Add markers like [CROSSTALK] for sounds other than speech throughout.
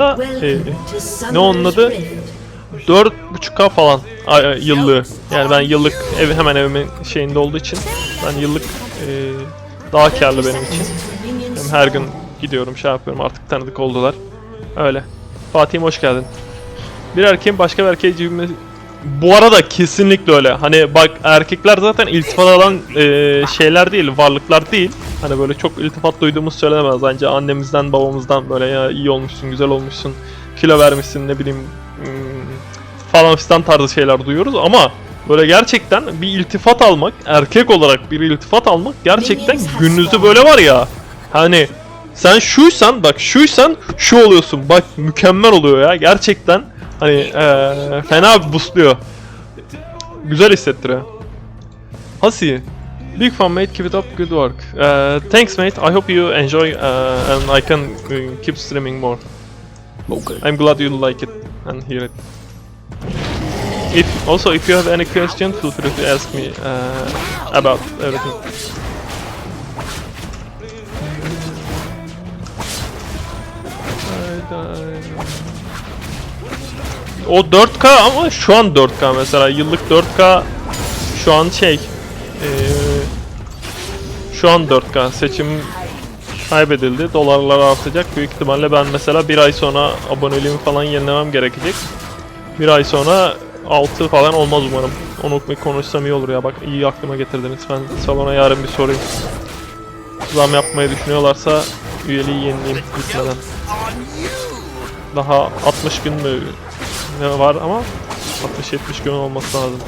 e, ne onun adı? 4.5k falan ay, ay, yıllığı. Yani ben yıllık ev hemen evimin şeyinde olduğu için ben yıllık e, daha karlı benim için. Hem her gün gidiyorum şey yapıyorum artık tanıdık oldular. Öyle. Fatih'im hoş geldin. Bir erkeğin başka bir erkeğe cimri... Bu arada kesinlikle öyle. Hani bak erkekler zaten iltifat alan e, şeyler değil, varlıklar değil. Hani böyle çok iltifat duyduğumuz söylenemez. Bence annemizden, babamızdan böyle ya iyi olmuşsun, güzel olmuşsun, kilo vermişsin ne bileyim hmm, falan fistan tarzı şeyler duyuyoruz ama böyle gerçekten bir iltifat almak, erkek olarak bir iltifat almak gerçekten gününüzü böyle var ya. Hani sen şuysan bak şuysan şu oluyorsun. Bak mükemmel oluyor ya gerçekten. Hani eee fena bir boostluyor. Güzel hissettiriyor. Hasi. Big fun mate, keep it up, good work. Uh, thanks mate, I hope you enjoy uh, and I can uh, keep streaming more. Okay. I'm glad you like it and hear it. If also if you have any question, feel free to ask me uh, about everything. O 4K ama şu an 4K mesela yıllık 4K şu an şey eee, şu an 4K seçim kaybedildi. Dolarlar artacak. Büyük ihtimalle ben mesela bir ay sonra aboneliğimi falan yenilemem gerekecek. Bir ay sonra 6 falan olmaz umarım. Onu konuşsam iyi olur ya. Bak iyi aklıma getirdiniz. Ben salona yarın bir sorayım. Zam yapmayı düşünüyorlarsa üyeliği yenileyim gitmeden. Daha 60 gün mü ne var ama 60-70 gün olması lazım.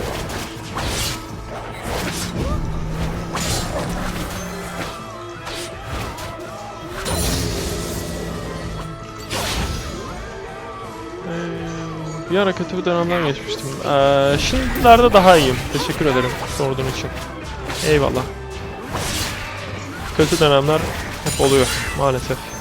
Bir ara kötü bir dönemden geçmiştim. Ee, şimdilerde daha iyiyim. Teşekkür ederim sorduğun için. Eyvallah. Kötü dönemler hep oluyor maalesef.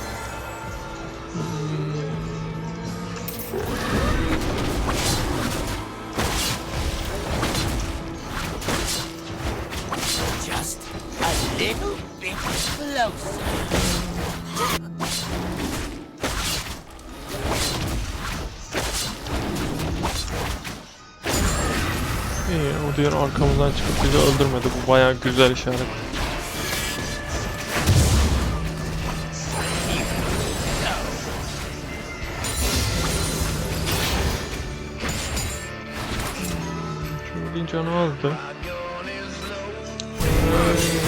Arkamızdan çıkıp bizi öldürmedi. Bu bayağı güzel işaret. Şimdi canı azdı. Ee,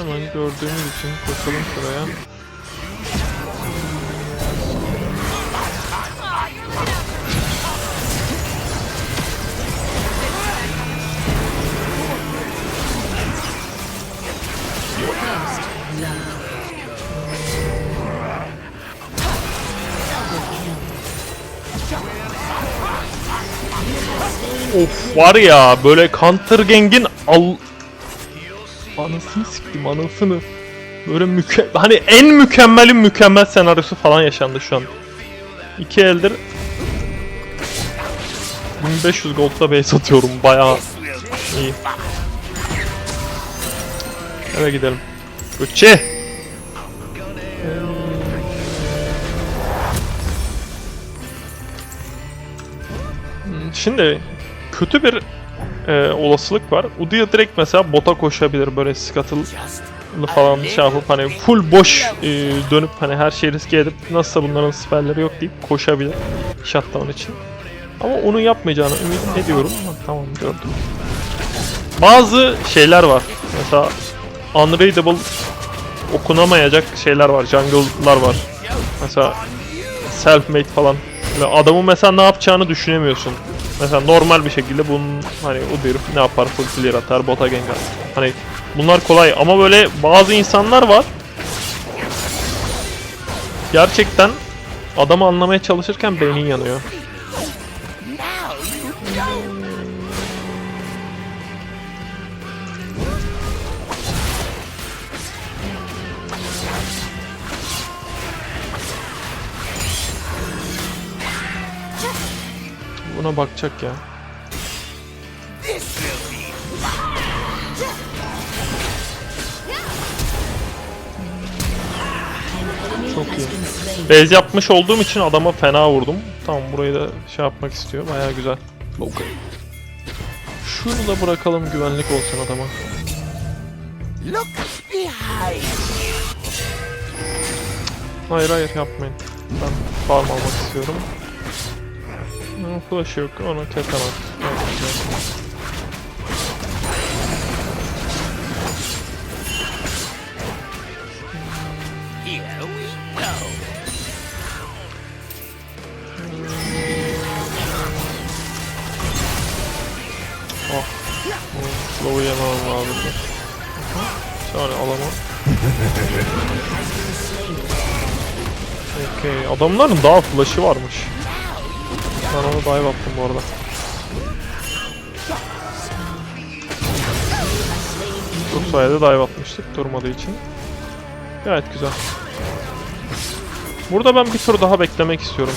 Hemen gördüğümüz için koşalım şuraya. Var ya böyle Counter Gang'in al... Anasını siktim anasını. Böyle müke... Hani en mükemmelin mükemmel senaryosu falan yaşandı şu an. İki eldir 1500 gold'da base atıyorum bayağı iyi. Eve gidelim. Gökçe! Hmm, Şimdi kötü bir e, olasılık var. Udyr direkt mesela bota koşabilir böyle scuttle falan şey yapıp hani full boş e, dönüp hani her şeyi riske edip nasılsa bunların spellleri yok deyip koşabilir shutdown için. Ama onu yapmayacağını ümit ediyorum. Tamam gördüm. Bazı şeyler var. Mesela unreadable okunamayacak şeyler var. Jungle'lar var. Mesela self-made falan. Adamın mesela ne yapacağını düşünemiyorsun. Mesela normal bir şekilde bunun hani o herif ne yapar full clear atar bota gank. Hani bunlar kolay ama böyle bazı insanlar var. Gerçekten adamı anlamaya çalışırken beynin yanıyor. Buna bakacak ya. Çok iyi. Base yapmış olduğum için adama fena vurdum. Tamam burayı da şey yapmak istiyor. Baya güzel. Okay. Şunu da bırakalım güvenlik olsun adama. Look behind. Hayır hayır yapmayın. Ben farm almak istiyorum. Flash yok. Onu kesemez. Evet, Slow'u yemem lazımdı. Şöyle alamam. [LAUGHS] Okey. Adamların daha flash'ı varmış. Ben onu dive attım bu arada. Bu sayede dive atmıştık durmadığı için. Gayet güzel. Burada ben bir tur daha beklemek istiyorum.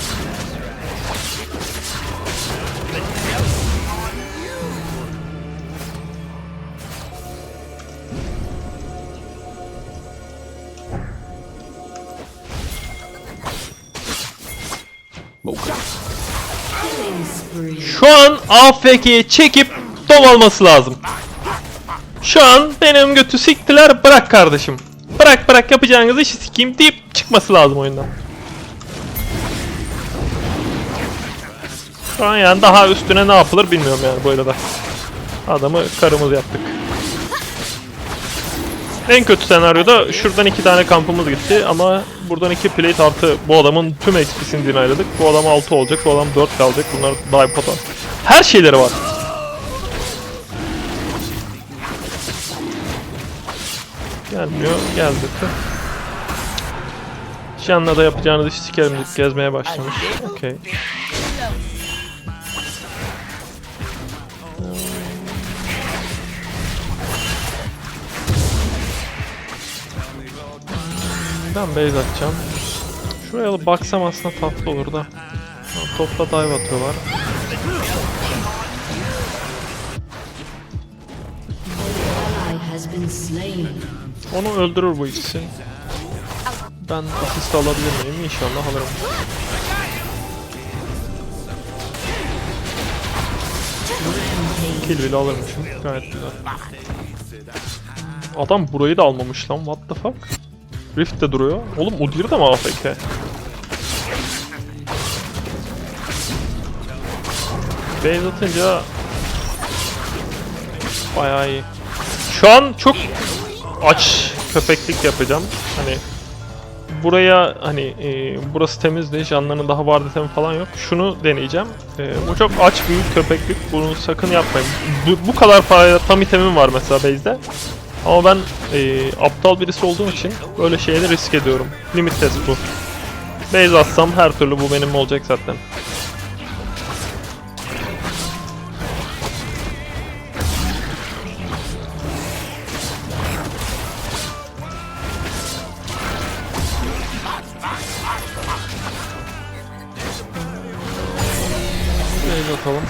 Şu an AFK'ye çekip dom alması lazım. Şu an benim götü siktiler bırak kardeşim. Bırak bırak yapacağınız işi sikeyim deyip çıkması lazım oyundan. Şu an yani daha üstüne ne yapılır bilmiyorum yani böyle da. Adamı karımız yaptık. En kötü senaryoda şuradan iki tane kampımız gitti ama buradan iki plate artı bu adamın tüm XP'sini dinayladık. Bu adam 6 olacak, bu adam 4 kalacak. Bunlar dive pota. Her şeyleri var. Gelmiyor, geldi. Tüh. Canla da yapacağınız işi sikerim gezmeye başlamış. Okey. Ben base atacağım. Şuraya baksam aslında tatlı olur da. Topla dive atıyorlar. Onu öldürür bu ikisi. Ben asist alabilir miyim? İnşallah alırım. Kill bile alırmışım. Gayet güzel. Adam burayı da almamış lan. What the fuck? Rift de duruyor. Oğlum Udyr de mi AFK? Base atınca bayağı iyi. Şu an çok aç köpeklik yapacağım. Hani buraya hani e, burası temizdi, canlarının daha vardı temi falan yok. Şunu deneyeceğim. E, bu çok aç büyük köpeklik. Bunu sakın yapmayın. Bu, bu kadar paraya tam itemim var mesela base'de. Ama ben e, aptal birisi olduğum için böyle şeyleri risk ediyorum. Limit test bu. Base atsam her türlü bu benim olacak zaten. Base atalım.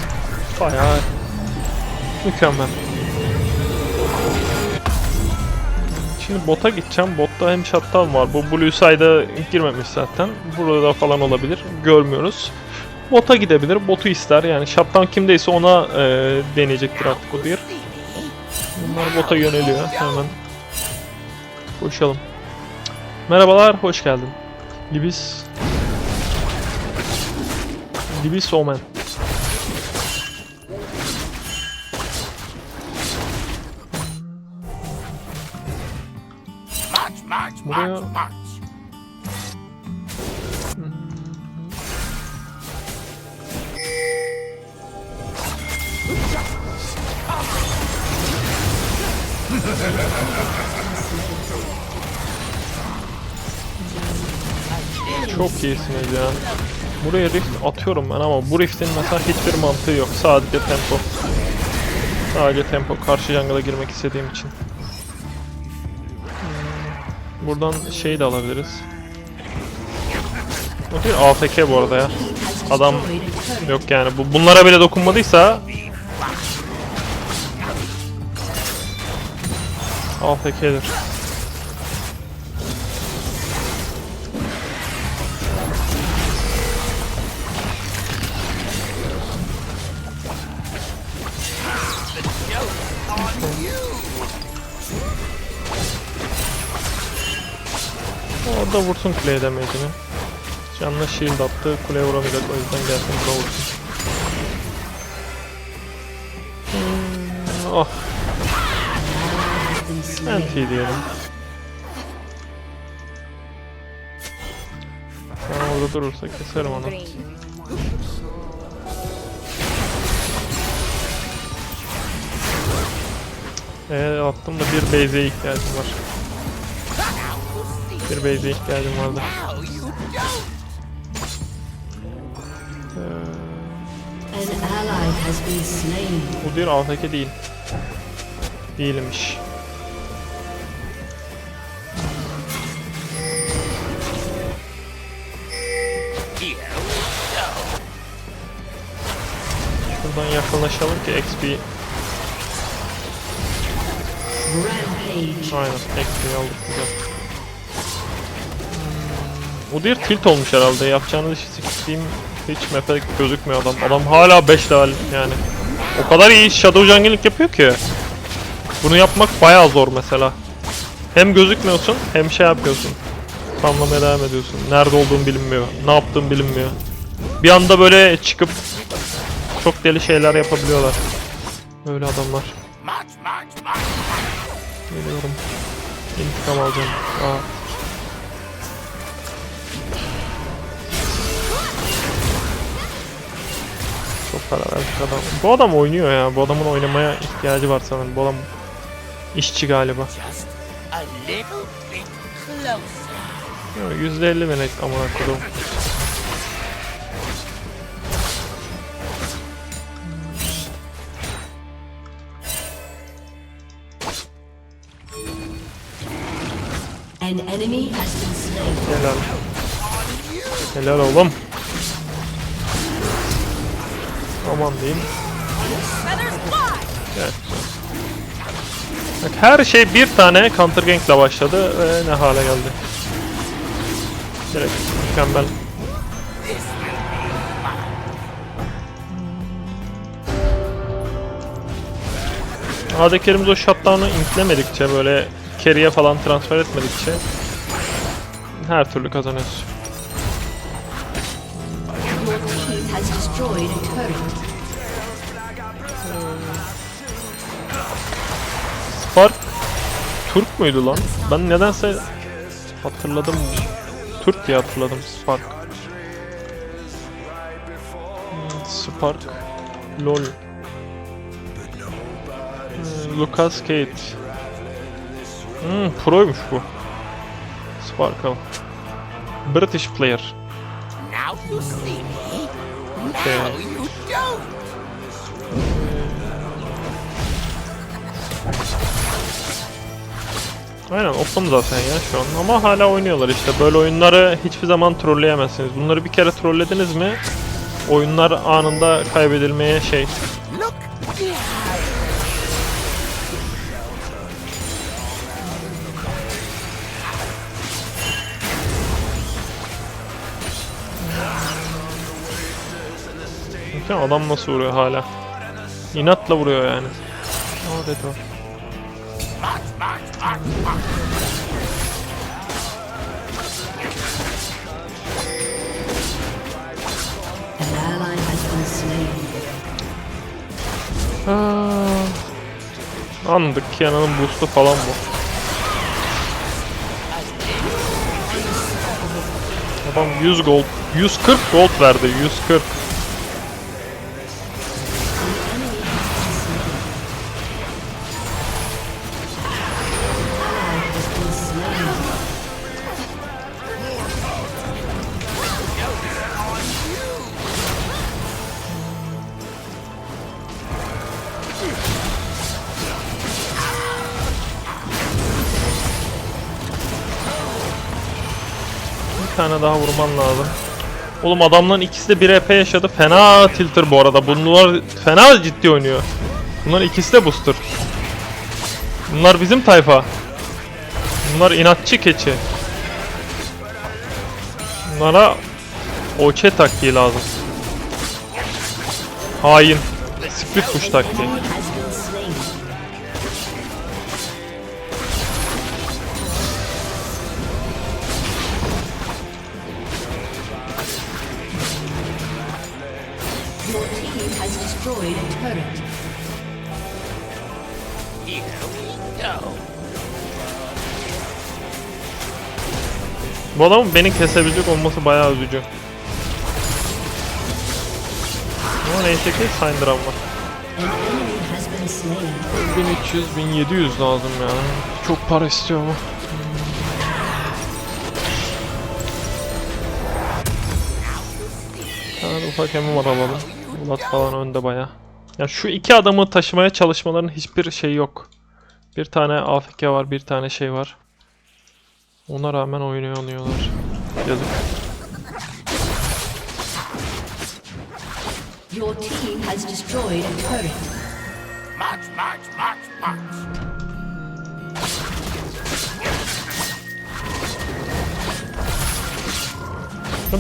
Bayağı mükemmel. Şimdi bota gideceğim. Botta hem shutdown var. Bu Blue Side'a girmemiş zaten. Burada falan olabilir. Görmüyoruz. Bota gidebilir. Botu ister. Yani shutdown kimdeyse ona e, deneyecektir artık o diğer. Bunlar bota yöneliyor. Hemen koşalım. Merhabalar, hoş geldin. Libis. Libis Omen. Buraya-. Çok iyisiniz ya. Buraya rift atıyorum ben ama bu riftin mesela hiçbir mantığı yok. Sadece tempo. Sadece tempo. Karşı jungle'a girmek istediğim için. Buradan şeyi de alabiliriz. O değil AFK bu arada ya. Adam yok yani. Bu bunlara bile dokunmadıysa AFK'dir. Burada vursun kuleye damage'ini. Canlı shield attı. Kuleye vuramayacak o yüzden gelsin burada vursun. Hmm, oh. Anti diyelim. Ben orada durursa keserim onu. Eee attım da bir base'e ihtiyacım var. Bir base'e ihtiyacım vardı. Bu bir AFK değil. Değilmiş. Şuradan yakınlaşalım ki XP. Aynen XP'yi aldık güzel. Hmm, Udyr tilt olmuş herhalde. Yapacağını işi siktiğim hiç map'e gözükmüyor adam. Adam hala 5 level yani. O kadar iyi Shadow Jungle'lik yapıyor ki. Bunu yapmak bayağı zor mesela. Hem gözükmüyorsun hem şey yapıyorsun. Spamlamaya devam ediyorsun. Nerede olduğun bilinmiyor. Ne yaptığın bilinmiyor. Bir anda böyle çıkıp çok deli şeyler yapabiliyorlar. Böyle adamlar. Geliyorum. İntikam alacağım. Aa. Para verdik adam. Bu adam oynuyor ya. Bu adamın oynamaya ihtiyacı var sanırım. Bu adam işçi galiba. Yok, %50 minik amına kodum. An enemy has been slain. Helal. Helal oğlum. Aman diyeyim. Evet. Bak her şey bir tane counter gank ile başladı ve ne hale geldi. Direkt mükemmel. ADC'lerimiz o shutdown'u inklemedikçe böyle carry'e falan transfer etmedikçe her türlü kazanıyoruz. Destroyed a turret. Spark Türk müydü lan? Ben nedense hatırladım. Türk diye hatırladım Spark. Hmm, Spark LOL Hmm, Lucas Kate Hmm, proymuş bu. Sparkle British player Now you see me. Now you don't. Aynen open zaten ya şu an ama hala oynuyorlar işte böyle oyunları hiçbir zaman trolleyemezsiniz. Bunları bir kere trollediniz mi oyunlar anında kaybedilmeye şey. Bakın adam nasıl vuruyor hala. İnatla vuruyor yani. Adet o. March, march, march, march. An ally has been slain. Aa, Anladık Kiana'nın boost'u falan bu. Adam 100 gold, 140 gold verdi, 140. tane daha vurman lazım. Oğlum adamların ikisi de 1 EP yaşadı. Fena tilter bu arada. Bunlar fena ciddi oynuyor. Bunlar ikisi de booster. Bunlar bizim tayfa. Bunlar inatçı keçi. Bunlara OÇ taktiği lazım. Hain. Split push taktiği. Bu adamın beni kesebilecek olması bayağı üzücü. Ama neyse ki Syndram var. An enemy has been slain. 1300 1700 lazım ya. Çok para istiyor ama. Yani ufak emi var alalım. Bulat falan önde baya. Ya şu iki adamı taşımaya çalışmaların hiçbir şey yok. Bir tane AFK var, bir tane şey var. Ona rağmen oynuyor oynuyorlar. Yazık. Your team has destroyed a turret. March, march, march, march.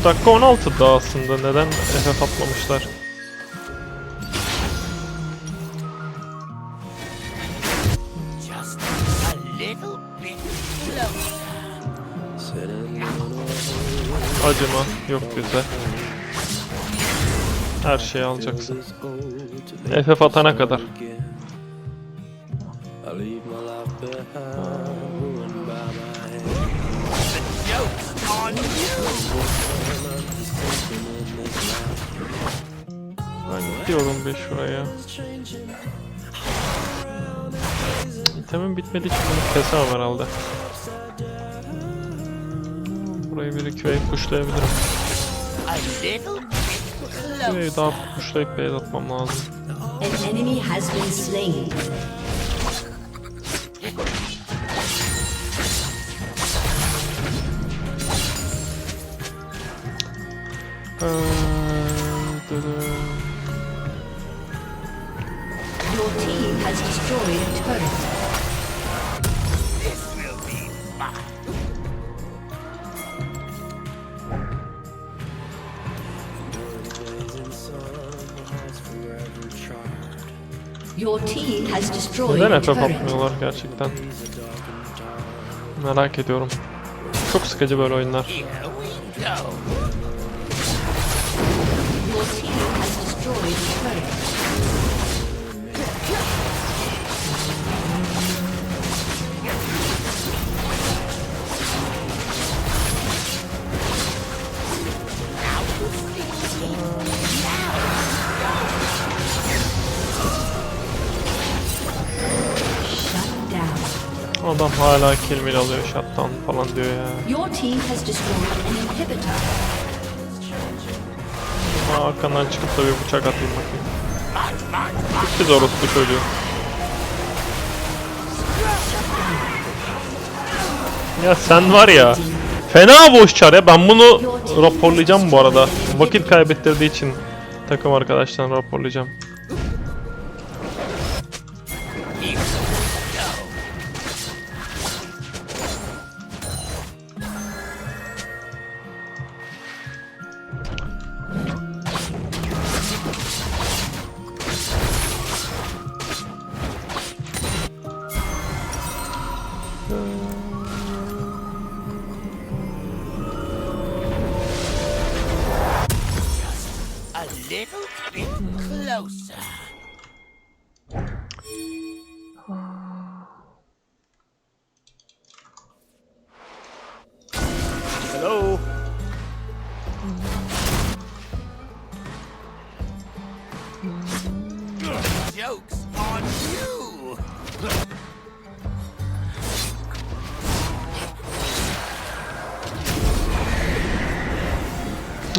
Dakika 16 da aslında. Neden FF atmamışlar? Acıma yok bize. Her şeyi alacaksın. FF atana kadar. Ben gidiyorum bir şuraya. İtemin bitmediği için bunu kesemem herhalde. Burayı bir iki wave pushlayabilirim. A little bit Burayı closer. daha pushlayıp base atmam lazım. An enemy has been slain. Ee. Your team has destroyed a turret. Neden turret. atmıyorlar gerçekten? Merak ediyorum. Çok sıkıcı böyle oyunlar. Hala kill alıyor shutdown falan diyor ya. Your team has destroyed an inhibitor. Ha, arkandan çıkıp da bir bıçak atayım bakayım. Gitti zor orospu çocuğu. Ya sen var ya. Fena boş çar ya. Ben bunu raporlayacağım bu arada. Vakit kaybettirdiği için takım arkadaşlarına raporlayacağım.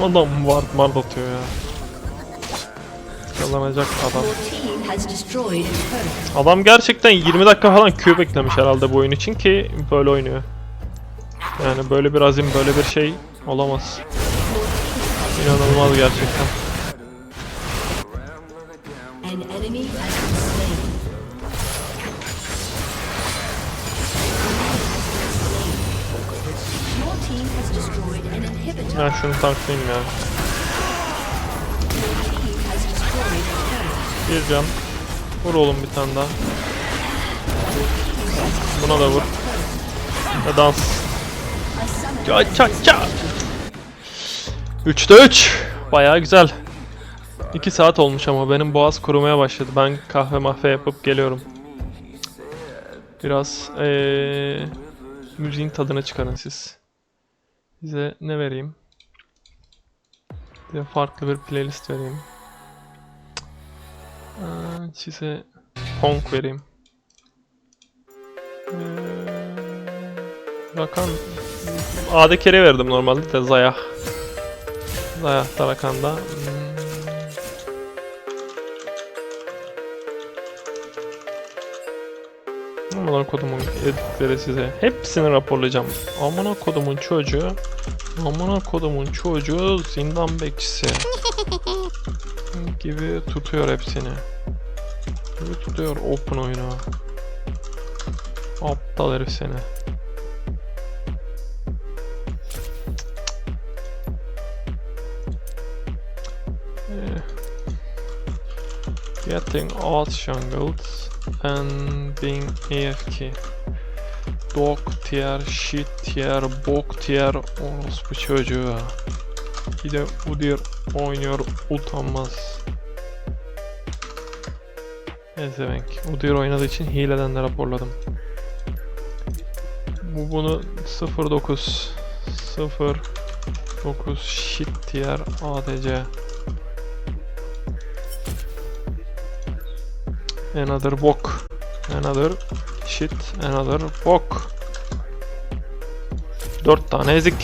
Adam var mard atıyor ya. Kazanacak adam. Adam gerçekten 20 dakika falan Q beklemiş herhalde bu oyun için ki böyle oynuyor. Yani böyle bir azim, böyle bir şey olamaz. İnanılmaz gerçekten. Ben şunu tanklayayım ya. Bir can. Vur oğlum bir tane daha. Buna da vur. Ve dans. Ça ça ça. 3'te 3. Bayağı güzel. 2 saat olmuş ama benim boğaz kurumaya başladı. Ben kahve mahve yapıp geliyorum. Biraz eee müziğin tadını çıkarın siz. Size ne vereyim? Size farklı bir playlist vereyim. Aa, size punk vereyim. Eee, Rakan A'da kere verdim normalde de Zayah. Zayah Tarakan'da. Hmm. Amına kodumun editleri size. Hepsini raporlayacağım. Amına kodumun çocuğu. Amına kodumun çocuğu zindan bekçisi. [LAUGHS] gibi tutuyor hepsini. Gibi tutuyor open oyunu. Aptal herif seni. Getting outjungled and being AFK. Dog tier, shit tier, bok tier, orospu çocuğu. Bir de Udyr oynuyor utanmaz. Ezevenk. Udyr oynadığı için hileden de raporladım. Bu bunu 09 09 shit tier ADC. Another bok. Another shit. Another bok. 4 tane ezik.